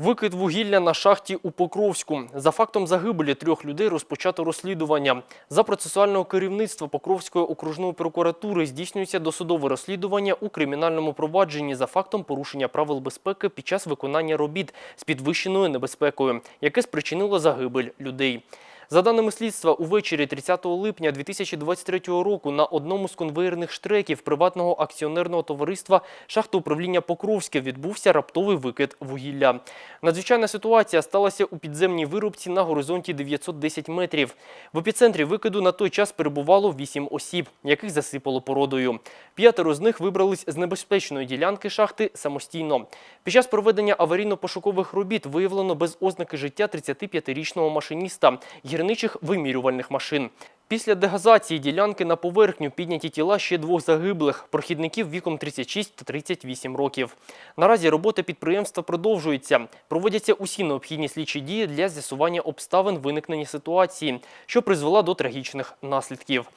Викид вугілля на шахті у Покровську. За фактом загибелі трьох людей розпочато розслідування. За процесуального керівництва Покровської окружної прокуратури здійснюється досудове розслідування у кримінальному провадженні за фактом порушення правил безпеки під час виконання робіт з підвищеною небезпекою, яке спричинило загибель людей. За даними слідства, увечері 30 липня 2023 року на одному з конвеєрних штреків приватного акціонерного товариства шахти управління Покровське відбувся раптовий викид вугілля. Надзвичайна ситуація сталася у підземній вирубці на горизонті 910 метрів. В епіцентрі викиду на той час перебувало 8 осіб, яких засипало породою. П'ятеро з них вибрались з небезпечної ділянки шахти самостійно. Під час проведення аварійно-пошукових робіт виявлено без ознаки життя 35-річного машиніста гірничих вимірювальних машин. Після дегазації ділянки на поверхню підняті тіла ще двох загиблих прохідників віком 36 та 38 років. Наразі робота підприємства продовжується. Проводяться усі необхідні слідчі дії для з'ясування обставин виникнення ситуації, що призвела до трагічних наслідків.